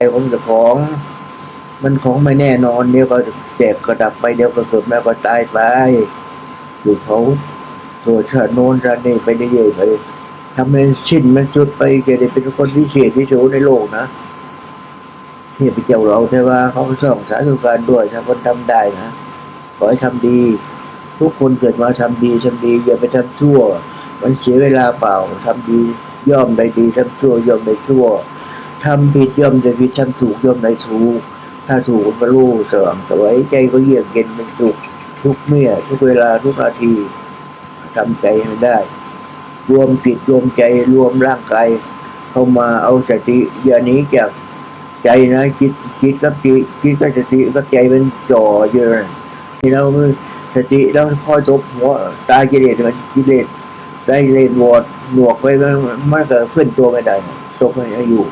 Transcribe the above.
ไอ้ของเจ้าของ มันของไม่แน่นอนเดี๋ยวก็แตกก็ดับไปเดี๋ยวก็เกิดแม่ก็ตายไปอยู่เขาตัวชาติโน้นชาตินี้ไปเรื่อยๆไปทำให้สิ้นมันจุดไปจะได้เป็นคนพิเศษที่สุดในโลกนะเทียบไปเจ้าเราแต่ว่าเขาก็ส่องสาธุการด้วยถ้าคนทำได้นะขอให้ทำดี ทุกคนเกิดมาทำดีทำดี อย่าไปทำชั่ว มันเสียเวลาเปล่าทำดีย่อมได้ดีทำชั่วย่อมได้ชั่ว ทำผิดย่อมได้ผิดทำถูกย่อมได้ถูก ถ้าถูกก็รู้เสื่อมสวยใจก็เยือกเย็นเป็นสุขทุกเมื่อทุกเวลาทุกนาทีทำใจให้ได้ รวมจิตรวมใจรวมร่างกายเข้ามาเอาสติอย่านี้จากใจนะจิตจิตกับจิตจิตกับสติกับใจเป็นจ่ออยู่นะที่เราสติแล้วคอยตบหัวตายกิเลสมันกิเลสได้เลสวอดหนวกไปมันมันก็เคลื่อนตัวไม่ได้ตกไม่อยู่